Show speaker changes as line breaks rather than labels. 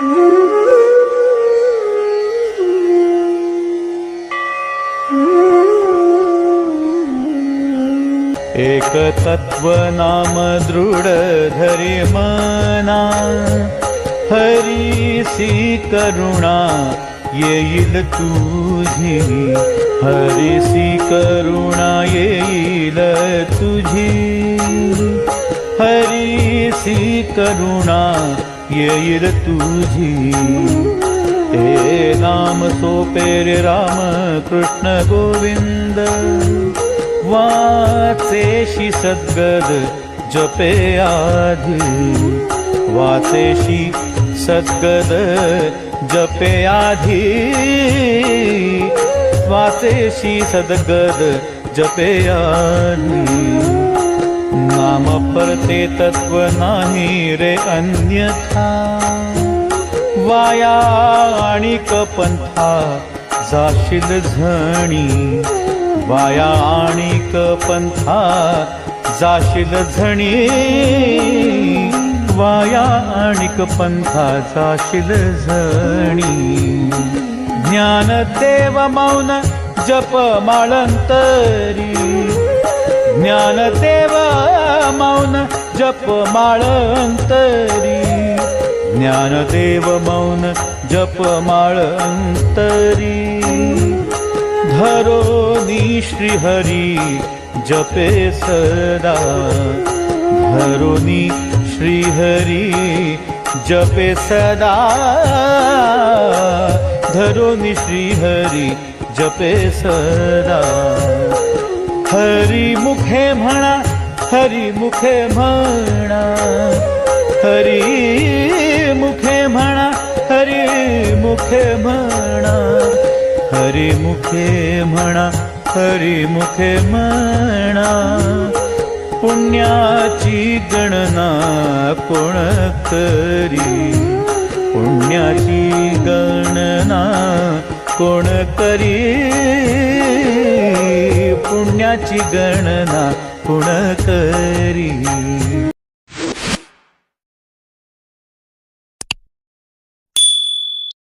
एक तत्व नाम दृढ धरे मना हरीसी करुणा तुझी हरीसी करुणा येईल तुझी। हरीसी करुणा येईल तुझी। ते नाम सोपे रे राम कृष्ण गोविंद। वाचेशी सद्गद जपे आधी। वाचेशी सद्गद जपे आधी। वाचेशी सद्गद जपे आधी। नाम परते तत्व नाही रे अन्यथा. वाया आणि कपंथा जाशील झणी. वाया आणि कपंथा जाशील झणी. वाया आणि कपंथा जाशील झणी. ज्ञान देव मौन जप माळंतरी. ज्ञान मौन जप माळंतरी ज्ञानदेव मौन जप माळंतरी धरो श्रीहरी जपे सदा। धरोनी श्रीहरी जपे सदा। धरोनी श्रीहरी जपे सदा। हरी मुखे हरी मुखे म्हणा हरी मुखे म्हणा हरी मुखे म्हणा हरी मुखे म्हणा हरी मुखे म्हणा. पुण्याची गणना कोण करी? पुण्याची गणना कोण करी? पुण्याची गणना कोण करी